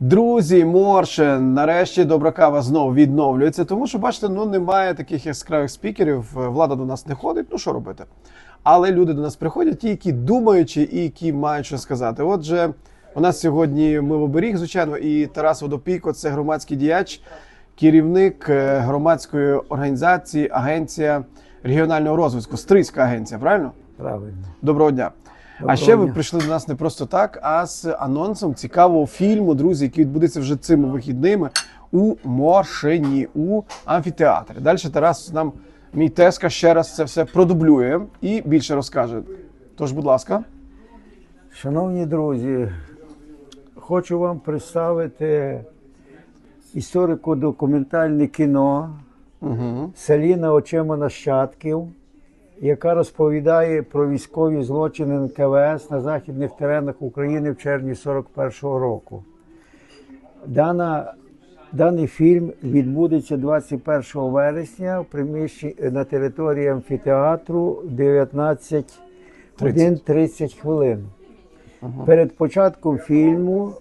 Друзі, Моршин, нарешті добра кава знову відновлюється, тому що, бачите, ну немає таких яскравих спікерів, влада до нас не ходить, ну що робити. Але люди до нас приходять, ті, які думаючі і які мають що сказати. Отже, у нас сьогодні Милоберіг, звичайно, і Тарас Водопійко, це громадський діяч, керівник е, громадської організації, агенція регіонального розвитку, Стрийська агенція, правильно? Правильно. Доброго дня. А Доброго ще ви дня. прийшли до нас не просто так, а з анонсом цікавого фільму, друзі, який відбудеться вже цими вихідними у Моршині, у амфітеатрі. Далі Тарас нам, мій теска, ще раз це все продублює і більше розкаже. Тож, будь ласка, Шановні друзі, хочу вам представити історико-документальне кіно угу. Селіна очима нащадків, яка розповідає про військові злочини НКВС на західних теренах України в червні 41-го року. Дана, даний фільм відбудеться 21 вересня в приміщенні на території амфітеатру 19 годин 30 хвилин. Перед початком фільму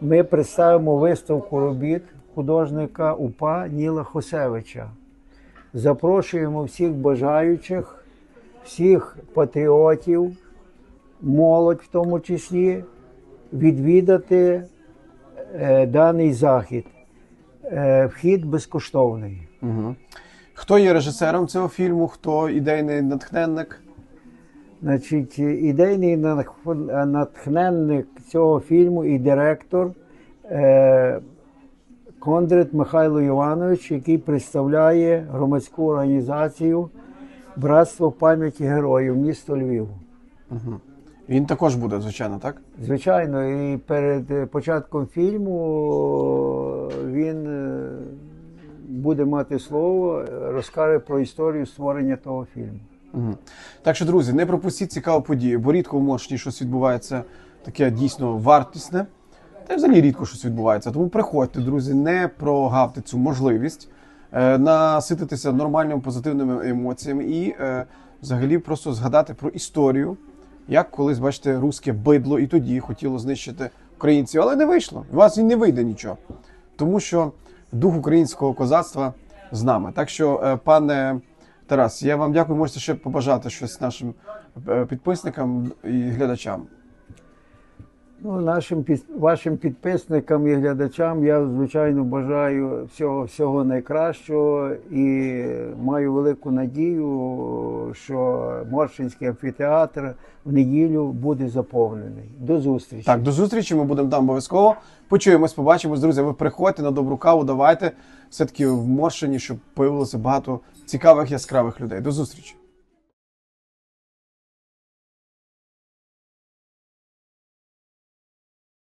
ми представимо виставку робіт художника УПА Ніла Хосевича. Запрошуємо всіх бажаючих, всіх патріотів, молодь в тому числі, відвідати е, даний захід. Е, вхід безкоштовний. Угу. Хто є режисером цього фільму? Хто ідейний натхненник? Значить, ідейний натхненник цього фільму і директор е, Кондрат Михайло Іванович, який представляє громадську організацію Братство пам'яті героїв місто Львів. Він також буде, звичайно, так? Звичайно, і перед е, початком фільму він е, буде мати слово, е, розкаже про історію створення того фільму. Угу. Так що, друзі, не пропустіть цікаву подію, бо рідко в Моршні щось відбувається таке дійсно вартісне. Та й взагалі рідко щось відбувається. Тому приходьте, друзі, не прогавте цю можливість е, насититися нормальними позитивними емоціями і е, взагалі просто згадати про історію, як колись, бачите, руське бидло і тоді хотіло знищити українців, але не вийшло. У вас і не вийде нічого. Тому що дух українського козацтва з нами. Так що, е, пане Тарас, я вам дякую. Можете ще побажати щось нашим е, підписникам і глядачам. Ну, нашим вашим підписникам і глядачам я звичайно бажаю всього всього найкращого і маю велику надію, що Моршинський амфітеатр в неділю буде заповнений. До зустрічі. Так, до зустрічі. Ми будемо там обов'язково. Почуємось, побачимось, друзі. Ви приходьте на добру каву. Давайте все таки в Моршині, щоб появилося багато цікавих яскравих людей. До зустрічі.